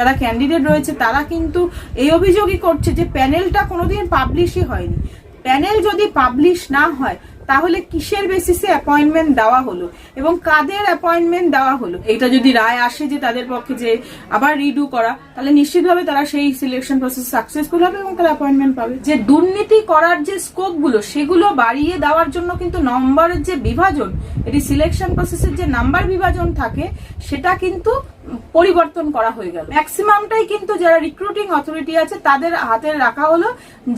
যারা ক্যান্ডিডেট রয়েছে, তারা কিন্তু এই অভিযোগই করছে যে প্যানেলটা কোনোদিন পাবলিশই হয়নি। প্যানেল যদি পাবলিশ না হয়, তাহলে কিসের বেসিসে অ্যাপয়েন্টমেন্ট দেওয়া হলো এবং কাদের অ্যাপয়েন্টমেন্ট দেওয়া হলো? এটা যদি রায় আসে যে তাদের পক্ষে যে আবার রিডু করা, তাহলে নিশ্চিতভাবে তারা সেই সিলেকশন প্রসেস সাকসেসফুল হবে এবং তারা অ্যাপয়েন্টমেন্ট পাবে। যে দুর্নীতি করার যে স্কোপগুলো সেগুলো বাড়িয়ে দেওয়ার জন্য কিন্তু নম্বরের যে বিভাজন, এটি সিলেকশন প্রসেসের যে নাম্বার বিভাজন থাকে, সেটা কিন্তু পরিবর্তন করা হয়ে গেল। ম্যাক্সিমামটাই কিন্তু যারা রিক্রুটিং অথরিটি আছে, তাদের হাতে রাখা হলো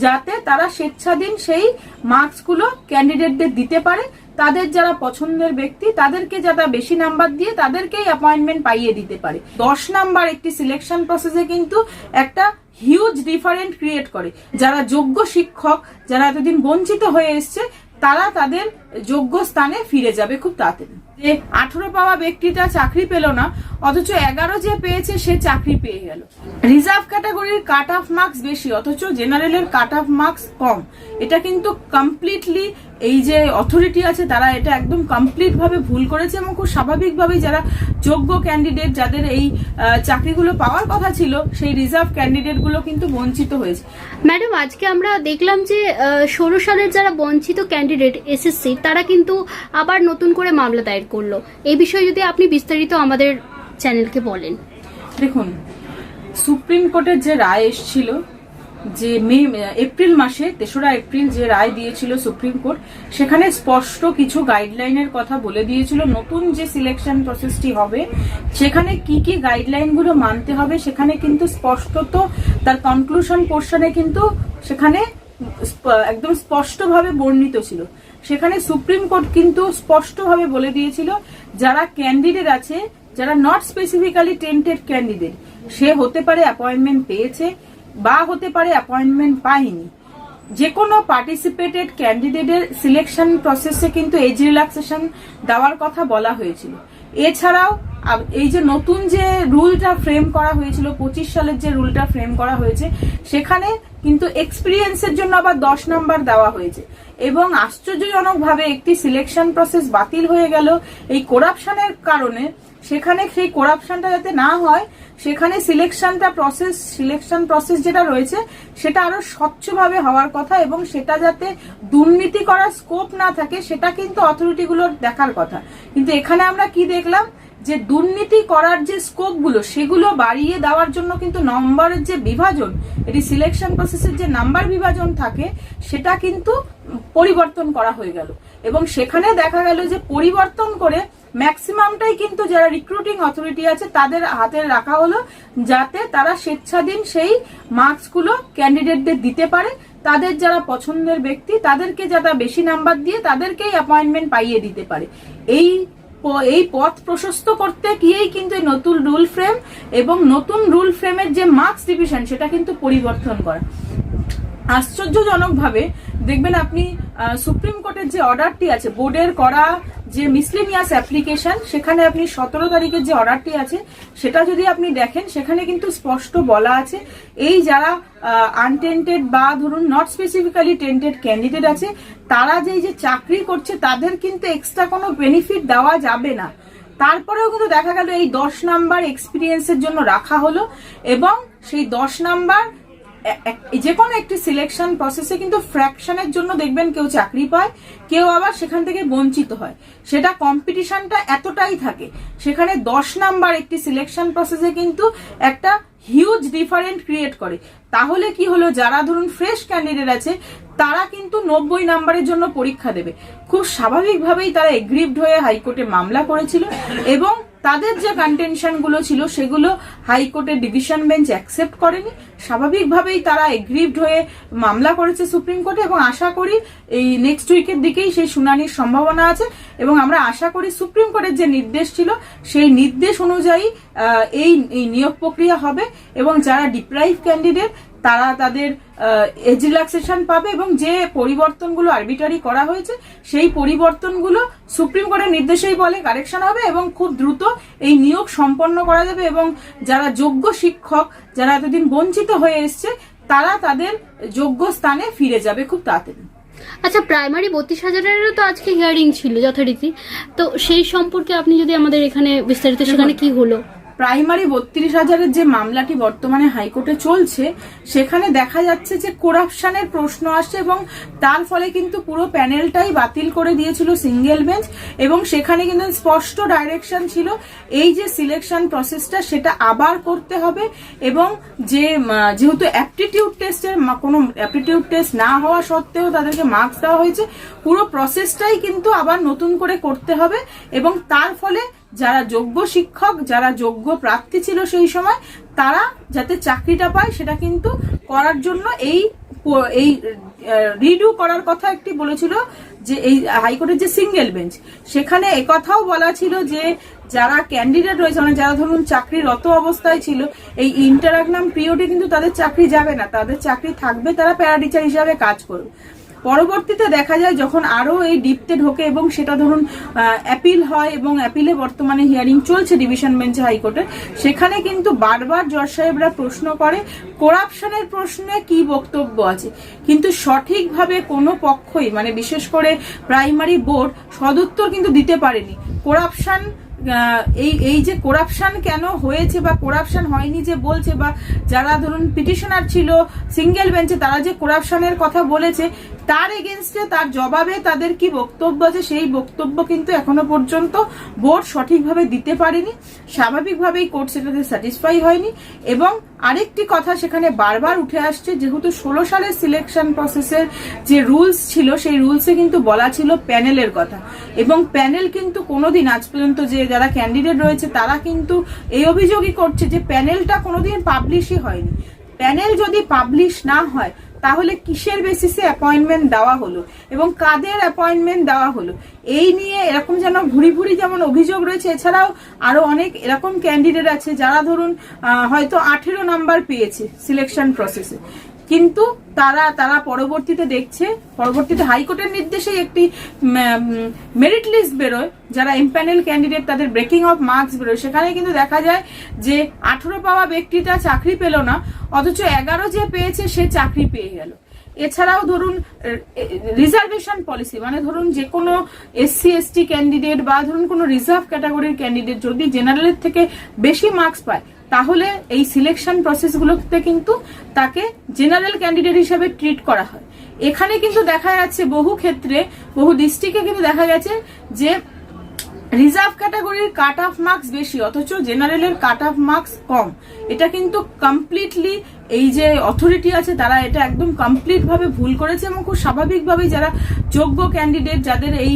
যাতে তারা স্বেচ্ছাধীন সেই মার্কসগুলো ক্যান্ডিডেটদের দিতে পারে। তাদের যারা পছন্দের ব্যক্তি, তাদেরকে যারা বেশি নাম্বার দিয়ে তাদেরকেই অ্যাপয়েন্টমেন্ট পাইয়ে দিতে পারে। দশ নাম্বার একটি সিলেকশন প্রসেসে কিন্তু একটা হিউজ ডিফারেন্ট ক্রিয়েট করে। যারা যোগ্য শিক্ষক, যারা এতদিন বঞ্চিত হয়ে এসছে, তারা তাদের যোগ্য স্থানে ফিরে যাবে খুব তাড়াতাড়ি। যে আঠারো পাওয়া ব্যক্তিটা চাকরি পেল না, অথচ এগারো যে পেয়েছে, সে চাকরি পেয়ে গেল। রিজার্ভ ক্যাটাগরির কাট অফ মার্কস বেশি, অথচ জেনারেলের কাট অফ মার্কস কম। এটা কিন্তু কমপ্লিটলি এই যে অথরিটি আছে, তারা এটা একদম কমপ্লিট ভাবে ভুল করেছে এবং খুব স্বাভাবিকভাবেই যারা যোগ্য ক্যান্ডিডেট যাদের এই চাকরিগুলো পাওয়ার কথা ছিল, সেই রিজার্ভ ক্যান্ডিডেটগুলো কিন্তু বঞ্চিত হয়েছে। ম্যাডাম, আজকে আমরা দেখলাম যে ষোলো সালের যারা বঞ্চিত ক্যান্ডিডেট এসএসসি তারা কিন্তু আবার নতুন করে মামলা দায়ের করল। এই বিষয়ে যদি আপনি বিস্তারিত আমাদের চ্যানেলকে বলেন। দেখুন, সুপ্রিম কোর্টের যে রায় এসেছিল, যে মে, এপ্রিল মাসে, তেসরা এপ্রিল যে রায় দিয়েছিল সুপ্রিম কোর্ট, সেখানে স্পষ্ট কিছু গাইডলাইনের কথা বলে দিয়েছিল, নতুন যে সিলেকশন প্রসেসটি হবে, সেখানে কি কি গাইডলাইনগুলো মানতে হবে, সেখানে কিন্তু স্পষ্টত, তার কনক্লুশন পোর্শনে কিন্তু সেখানে একদম স্পষ্টভাবে বর্ণিত ছিল। সেখানে সুপ্রিম কোর্ট কিন্তু স্পষ্টভাবে বলে দিয়েছিল, যারা ক্যান্ডিডেট আছে, যারা নট স্পেসিফিক্যালি টেন্টেড ক্যান্ডিডেট সে হতে পারে অ্যাপয়েন্টমেন্ট পেয়েছে বা হতে পারে অ্যাপয়েন্টমেন্ট পায়নি। যে কোনো পার্টিসিপেটেড ক্যান্ডিডেটের সিলেকশন প্রসেসে কিন্তু এজ রিল্যাক্সেশন দেওয়ার কথা বলা হয়েছিল। এছাড়াও এই যে নতুন যে রুলটা ফ্রেম করা হয়েছিল, পঁচিশ সালের যে রুলটা ফ্রেম করা হয়েছে, সেখানে কিন্তু এক্সপিরিয়েন্সের জন্য আবার দশ নাম্বার দেওয়া হয়েছে। এবং আশ্চর্যজনকভাবে একটি সিলেকশন প্রসেস বাতিল হয়ে গেল এই করাপশনের কারণে। সেখানে সেই করাপশনটা যাতে না হয়, সেখানে সিলেকশনটা প্রসেস সিলেকশন প্রসেস যেটা রয়েছে, সেটা আরও স্বচ্ছভাবে হওয়ার কথা এবং সেটা যাতে দুর্নীতি করার স্কোপ না থাকে, সেটা কিন্তু অথরিটিগুলোর দেখার কথা। কিন্তু এখানে আমরা কি দেখলাম? যে দুর্নীতি করার যে স্কোপগুলো সেগুলো বাড়িয়ে দেওয়ার জন্য কিন্তু নম্বরের যে বিভাজন, এটি সিলেকশন প্রসেসের যে নাম্বার বিভাজন থাকে, সেটা কিন্তু পরিবর্তন করা হয়ে গেল। এবং সেখানে দেখা গেল যে পরিবর্তন করে ম্যাক্সিমামটাই কিন্তু যারা রিক্রুটিং অথরিটি আছে, তাদের হাতে রাখা হলো যাতে তারা স্বেচ্ছাধীন সেই মার্কসগুলো ক্যান্ডিডেটদের দিতে পারে। তাদের যারা পছন্দের ব্যক্তি, তাদেরকে যারা বেশি নাম্বার দিয়ে তাদেরকেই অ্যাপয়েন্টমেন্ট পাইয়ে দিতে পারে। এই এই পথ প্রশস্ত করতে গিয়েই কিন্তু এই নতুন রুল ফ্রেম এবং নতুন রুল ফ্রেমের যে মার্কস ডিভিশন সেটা কিন্তু পরিবর্তন করা। আশ্চর্যজনকভাবে, দেখবেন আপনি সুপ্রিম কোর্টের যে অর্ডারটি আছে বোর্ডের করা যে মিসলিনিয়াস অ্যাপ্লিকেশন সেখানে আপনি সতেরো তারিখের যে অর্ডারটি আছে, সেটা যদি আপনি দেখেন, সেখানে কিন্তু স্পষ্ট বলা আছে, এই যারা আনটেন্টেড বা ধরুন নট স্পেসিফিক্যালি টেন্টেড ক্যান্ডিডেট আছে, তারা যে যে চাকরি করছে, তাদের কিন্তু এক্সট্রা কোনো বেনিফিট দেওয়া যাবে না। তারপরেও কিন্তু দেখা গেল এই দশ নাম্বার এক্সপিরিয়েন্সের জন্য রাখা হলো, এবং সেই দশ নাম্বার যে কোনো একটি সিলেকশন প্রসেসে কিন্তু ফ্র্যাকশনের জন্য দেখবেন কেউ চাকরি পায়, কেউ আবার সেখান থেকে বঞ্চিত হয়। সেটা কম্পিটিশনটা এতটাই থাকে। সেখানে দশ নাম্বার একটি সিলেকশন প্রসেসে কিন্তু একটা হিউজ ডিফারেন্ট ক্রিয়েট করে। তাহলে কি হলো? যারা ধরুন ফ্রেশ ক্যান্ডিডেট আছে, তারা কিন্তু নব্বই নাম্বারের জন্য পরীক্ষা দেবে। খুব স্বাভাবিকভাবেই তারা এগ্রিভড হয়ে হাইকোর্টে মামলা করেছিল এবং তাদের যে কন্টেনশনগুলো ছিল, সেগুলো হাইকোর্টের ডিভিশন বেঞ্চ অ্যাকসেপ্ট করেনি। স্বাভাবিকভাবেই তারা এগ্রিভড হয়ে মামলা করেছে সুপ্রিম কোর্টে এবং আশা করি এই নেক্সট উইকের দিকেই সেই শুনানির সম্ভাবনা আছে এবং আমরা আশা করি সুপ্রিম কোর্টের যে নির্দেশ ছিল, সেই নির্দেশ অনুযায়ী এই নিয়োগ প্রক্রিয়া হবে এবং যারা ডিপ্রাইভ ক্যান্ডিডেট তারা তাদের এজ রিল্যাক্সেশন পাবে এবং যে পরিবর্তনগুলো আরবিটারি করা হয়েছে সেই পরিবর্তনগুলো সুপ্রিম কোর্টের নির্দেশেই বলে কারেকশন হবে এবং খুব দ্রুত এই নিয়োগ সম্পন্ন করা যাবে এবং যারা যোগ্য শিক্ষক যারা এতদিন বঞ্চিত হয়ে এসছে তারা তাদের যোগ্য স্থানে ফিরে যাবে খুব তাড়াতাড়ি। আচ্ছা প্রাইমারি বত্রিশ হাজারেরও তো আজকে হিয়ারিং ছিল যথারীতি। তো সেই সম্পর্কে আপনি যদি আমাদের এখানে বিস্তারিত সেখানে কি হলো? প্রাইমারি বত্রিশ হাজারের যে মামলাটি বর্তমানে হাইকোর্টে চলছে, সেখানে দেখা যাচ্ছে যে করাপশনের প্রশ্ন আসছে এবং তার ফলে কিন্তু পুরো প্যানেলটাই বাতিল করে দিয়েছিল সিঙ্গেল বেঞ্চ এবং সেখানে কিন্তু স্পষ্ট ডাইরেকশন ছিল এই যে সিলেকশন প্রসেসটা সেটা আবার করতে হবে এবং যে যেহেতু অ্যাপটিটিউড টেস্টের কোনো অ্যাপটিটিউড টেস্ট না হওয়া সত্ত্বেও তাদেরকে মার্কস দেওয়া হয়েছে, পুরো প্রসেসটাই কিন্তু আবার নতুন করে করতে হবে এবং তার ফলে যারা যোগ্য শিক্ষক, যারা যোগ্য প্রার্থী ছিল সেই সময়, তারা যাতে চাকরিটা পায় সেটা কিন্তু করার জন্য এই এই রিডু করার কথা একটি বলেছিল যে এই হাইকোর্টের যে সিঙ্গেল বেঞ্চ সেখানে একথাও বলা ছিল যে যারা ক্যান্ডিডেট রয়েছে মানে যারা ধরুন চাকরিরত অবস্থায় ছিল, এই ইন্টারাগনাম পিরিয়ডে কিন্তু তাদের চাকরি যাবে না। তাদের চাকরি থাকবে, তারা প্যারাটিচার হিসাবে কাজ করবে। পরবর্তীতে দেখা যায় যখন আরও এই ডিপতে ঢোকে এবং সেটা ধরুন অ্যাপিল হয় এবং অ্যাপিলে বর্তমানে হিয়ারিং চলছে ডিভিশন বেঞ্চে হাইকোর্টে সেখানে কিন্তু বারবার জজ সাহেবরা প্রশ্ন করে, করাপশনের প্রশ্নে কি বক্তব্য আছে? কিন্তু সঠিকভাবে কোনো পক্ষই মানে বিশেষ করে প্রাইমারি বোর্ড, সদুত্তর কিন্তু দিতে পারেনি। করাপশন এই এই যে করাপশন কেন হয়েছে বা করাপশন হয়নি যে বলছে বা যারা ধরুন পিটিশনার ছিল, সিঙ্গেল বেঞ্চে তারা যে করাপশনের কথা বলেছে তার এগেনস্টে তার জবাবে তাদের কি বক্তব্য আছে, সেই বক্তব্য কিন্তু এখনও পর্যন্ত বোর্ড সঠিকভাবে দিতে পারেনি। স্বাভাবিকভাবেই কোর্ট সেটাতে স্যাটিসফাই হয়নি। এবং আরেকটি কথা সেখানে বারবার উঠে আসছে, যেহেতু ষোলো সালের সিলেকশন প্রসেসের যে রুলস ছিল, সেই রুলসে কিন্তু বলা ছিল প্যানেলের কথা। এবং প্যানেল কিন্তু কোনোদিন আজ পর্যন্ত যে যারা ক্যান্ডিডেট রয়েছে, তারা কিন্তু এই অভিযোগই করছে যে প্যানেলটা কোনোদিন পাবলিশই হয়নি। প্যানেল যদি পাবলিশ না হয় তাহলে কিসের বেসিসে অ্যাপয়েন্টমেন্ট দেওয়া হলো? এবং কাদের অ্যাপয়েন্টমেন্ট দেওয়া হলো? এই নিয়ে এরকম যেন ভুরি ভুরি যেমন অভিযোগ রয়েছে, এছাড়াও আরও অনেক এরকম ক্যান্ডিডেট আছে যারা ধরুন হয়তো আঠেরো নাম্বার পেয়েছে সিলেকশন প্রসেসে কিন্তু তারা তারা পরবর্তীতে দেখছে, পরবর্তীতে হাইকোর্টের নির্দেশেই একটি মেরিট লিস্ট বেরোয়, যারা এমপ্যানেল ক্যান্ডিডেট তাদের ব্রেকিং অফ মার্কস বেরোয়। সেখানে কিন্তু দেখা যায় যে আঠেরো পাওয়া ব্যক্তিটা চাকরি পেল না, অথচ এগারো যে পেয়েছে, সে চাকরি পেয়ে গেল। এছাড়াও ধরুন রিজার্ভেশন পলিসি মানে ধরুন যে কোনো এসসি এসটি ক্যান্ডিডেট বা ধরুন কোনো রিজার্ভ ক্যাটাগরির ক্যান্ডিডেট যদি জেনারেলের থেকে বেশি মার্কস পায় তাহলে এই সিলেকশন প্রসেসগুলোতে কিন্তু তাকে জেনারেল ক্যান্ডিডেট হিসাবে ট্রিট করা হয়। এখানে কিন্তু দেখা যাচ্ছে বহু ক্ষেত্রে, বহু ডিস্ট্রিক্টে কিন্তু দেখা গেছে যে রিজার্ভ ক্যাটাগরির কাট অফ মার্কস বেশি, অথচ জেনারেলের কাট অফ মার্কস কম। এটা কিন্তু কমপ্লিটলি এই যে অথরিটি আছে, তারা এটা একদম কমপ্লিট ভাবে ভুল করেছে এবং খুব স্বাভাবিকভাবেই যারা যোগ্য ক্যান্ডিডেট যাদের এই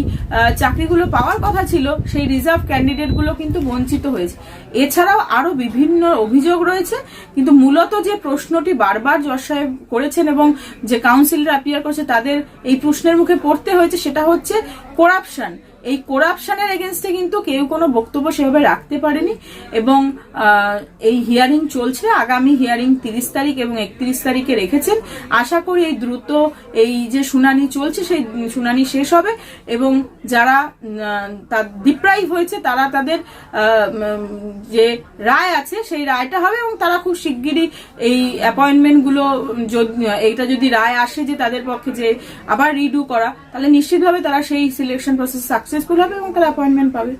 চাকরিগুলো পাওয়ার কথা ছিল, সেই রিজার্ভ ক্যান্ডিডেটগুলো কিন্তু বঞ্চিত হয়েছে। এছাড়াও আরও বিভিন্ন অভিযোগ রয়েছে, কিন্তু মূলত যে প্রশ্নটি বারবার জজ সাহেব করেছেন এবং যে কাউন্সিলর অ্যাপিয়ার করেছে, তাদের এই প্রশ্নের মুখে পড়তে হয়েছে, সেটা হচ্ছে করাপশন এই করাপশনের এগেনস্টে কিন্তু কেউ কোনো বক্তব্য সেভাবে রাখতে পারেনি এবং এই হিয়ারিং চলছে। আগামী হিয়ারিং তিরিশ তারিখ এবং একত্রিশ তারিখে রেখেছেন। আশা করি এই দ্রুত এই যে শুনানি চলছে, সেই শুনানি শেষ হবে এবং যারা তার ডিপ্রাইভ হয়েছে, তারা তাদের যে রায় আছে, সেই রায়টা হবে এবং তারা খুব শিগগিরই এই অ্যাপয়েন্টমেন্টগুলো এইটা যদি রায় আসে যে তাদের পক্ষে যে আবার রিডু করা, তাহলে নিশ্চিতভাবে তারা সেই সিলেকশন প্রসেস সাকসেসফুল হবে এবং তারা অ্যাপয়েন্টমেন্ট পাবে।